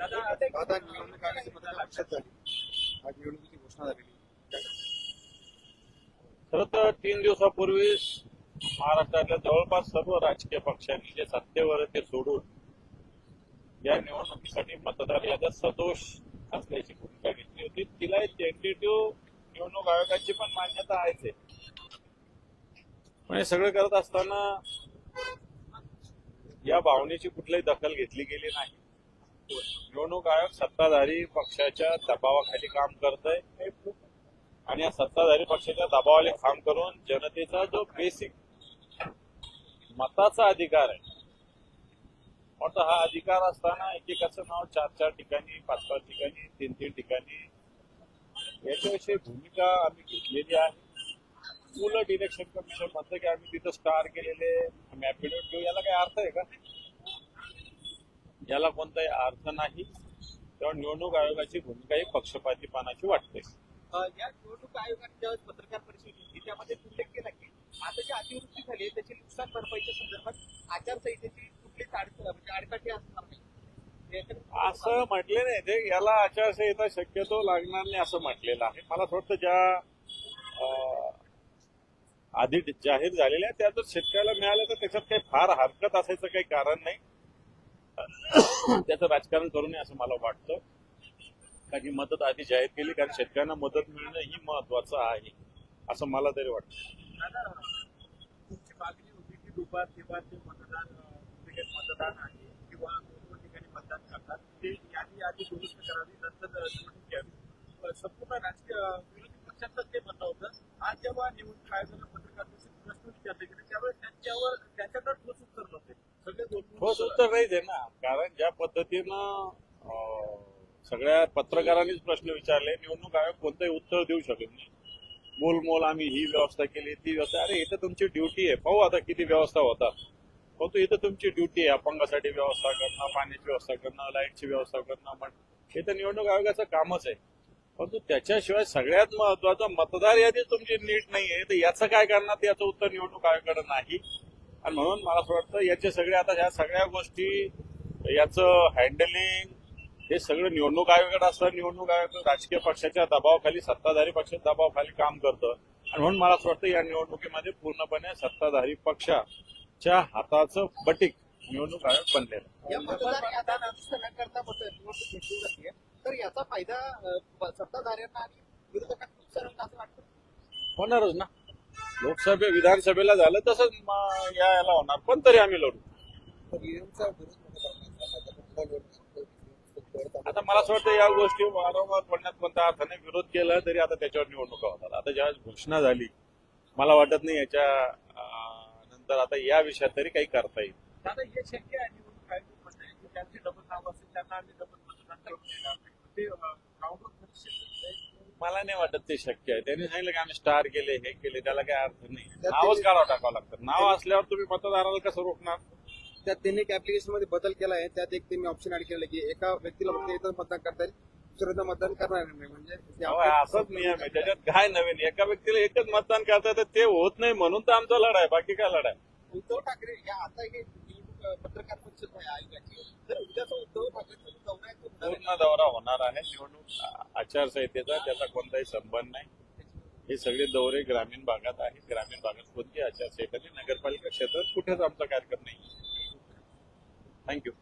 दादा निवडणूक आयोगाची पत्रकार परिषद झाली. आज निवडणुकीची घोषणा झालेली. खर तर तीन दिवसापूर्वी महाराष्ट्रातल्या जवळपास सर्व राजकीय पक्षांनी जे सत्तेवर ते सोडून या निवडणुकीसाठी मतदार याद्यात सदोष असल्याची भूमिका घेतली होती. तिला एक टेंटेटिव्ह निवडणूक आयोगाची पण मान्यता आहेच आहे. पण हे सगळं करत असताना या भावनेची कुठलीही दखल घेतली गेली नाही. निवडणूक आयोग सत्ताधारी पक्षाच्या दबावाखाली काम करत आहे आणि या सत्ताधारी पक्षाच्या दबावाला काम करून जनतेचा जो बेसिक मताचा अधिकार आहे म्हणतो हा अधिकार असताना एकेकाचं नाव चार चार ठिकाणी पाच पाच ठिकाणी तीन तीन ठिकाणी याच्याविषयी भूमिका आम्ही घेतलेली आहे. उलट इलेक्शन कमिशन म्हणतं की आम्ही तिथं स्टार केलेले आम्ही ऍफिडेव्हिट घेऊ. याला काही अर्थ आहे का? याला कोणताही अर्थ नाही. तेव्हा निवडणूक आयोगाची भूमिका ही पक्षपातीपणाची वाटते. या निवडणूक आयोगाने ज्यावेळेस पत्रकार परिषद घेतली त्यामध्ये उल्लेख केला की आता जी अतिवृष्टी झाली आहे त्याची नुकसान भरपाईच्या संदर्भात आचारसंहितेची कुठलीच अडचण म्हणजे आडकाठी असणार नाही. याच्याकडे- असं म्हटले नाही ते याला आचारसंहिता शक्यतो लागणार नाही असं म्हटलेलं आहे. मला वाटतं ज्या आधी जाहीर झालेल्या आहेत, त्या जर शेतकऱ्याला मिळाल्या तर त्याच्यात काही फार हरकत असायचं काही कारण नाही. त्याचं राजकारण करू नये असं मला वाटतं. कारण ही मदत आधी जाहीर केली कारण शेतकऱ्यांना मदत मिळणं ही महत्वाचं आहे असं मला तरी वाटतं. तुमची मागणी होती मतदान आहे किंवा दोन ठिकाणी मतदान करतात ते यादी करावी संपूर्ण राजकीय विरोधी पक्षाचं ते म्हणणं होतं आज जेव्हा निवडणूक आयोगाला पत्रकार परिषदेत प्रश्न विचारले गेले त्यावेळेस त्यांच्यावर त्यांच्याकडे ठोस उत्तर नव्हते. ठोस उत्तर नाहीच आहे ना. कारण ज्या पद्धतीनं सगळ्या पत्रकारांनीच प्रश्न विचारले निवडणूक आयोग कोणतंही उत्तर देऊ शकत नाही. मोल आम्ही ही व्यवस्था केली ती व्यवस्था. अरे इथं तुमची ड्युटी आहे. पाहू आता किती व्यवस्था होतात. परंतु इथं तुमची ड्युटी आहे अपंगासाठी व्यवस्था करणं पाण्याची व्यवस्था करणं लाईटची व्यवस्था करणं पण हे तर निवडणूक आयोगाचं कामच आहे. परंतु त्याच्याशिवाय सगळ्यात महत्वाचं मतदार यादी तुमची नीट नाही आहे तर याचं काय करणार? याचं उत्तर निवडणूक आयोगाकडे नाही. आणि म्हणून मला असं वाटतं याचे सगळे आता ह्या सगळ्या गोष्टी याचं हँडलिंग हे सगळं निवडणूक आयोगाकडे असतं निवडणूक आयोग राजकीय पक्षाच्या दबावाखाली सत्ताधारी पक्षाच्या दबावाखाली काम करतं. आणि म्हणून मला असं वाटतं या निवडणुकीमध्ये पूर्णपणे सत्ताधारी पक्षाच्या हाताचं बटीक निवडणूक आयोग बनलेलं तर याचा फायदा सत्ताधाऱ्यांना आणि विरोधकांना होणारच ना. लोकसभे विधानसभेला झालं तसंच या याला होणार. पण तरी आम्ही लढू. आता मला असं वाटतं या गोष्टी वारंवार बोलण्यात कोणत्या अर्थाने विरोध केला तरी आता त्याच्यावर निवडणुका होतात. आता ज्यावेळेस घोषणा झाली मला वाटत नाही याच्या नंतर आता या विषयात तरी काही करता येईल दादा हे शक्य आहे निवडणूक आयोग म्हणत आहे की ज्यांचे डबल नाव असेल त्यांना आम्ही डबल मतदान करून देणार नाही. ते अ, ground वर परीक्षेत मला नाही वाटत ते शक्य आहे. त्यांनी सांगितलं की आम्ही स्टार केले हे केले त्याला काही अर्थ नाही. नावच काढावं टाकावं लागतं. नाव असल्यावर तुम्ही मतदाराला कसं रोखणार? त्यात त्यांनी एक ऍप्लिकेशनमध्ये बदल केला आहे. त्यात एक त्यांनी ऑप्शन ऍड केलं की एका व्यक्तीला फक्त एकच मतदान करता येईल. दुसऱ्यांदा मतदान करणार नाही. म्हणजे असाच नियम आहे. त्याच्यात काय नवीन? एका व्यक्तीला एकच मतदान करता येतं ते होत नाही म्हणून तर आमचा लढाई बाकी काय लढाई उद्धव ठाकरे या आता हे निवडणूक पत्रकार परिषद आहे आयोगाची. तर उद्याचा उद्धव ठाकरेचा जो दौरा आहे तो आहे. पूर्ण दौरा होणार आहे. निवडणूक आचारसंहितेचा त्याचा कोणताही संबंध नाही. हे सगळे दौरे ग्रामीण भागात आहेत. ग्रामीण भागात कोणती आचारसंहिता नगरपालिका क्षेत्रात कुठेच आमचा कार्यक्रम नाही. थँक्यू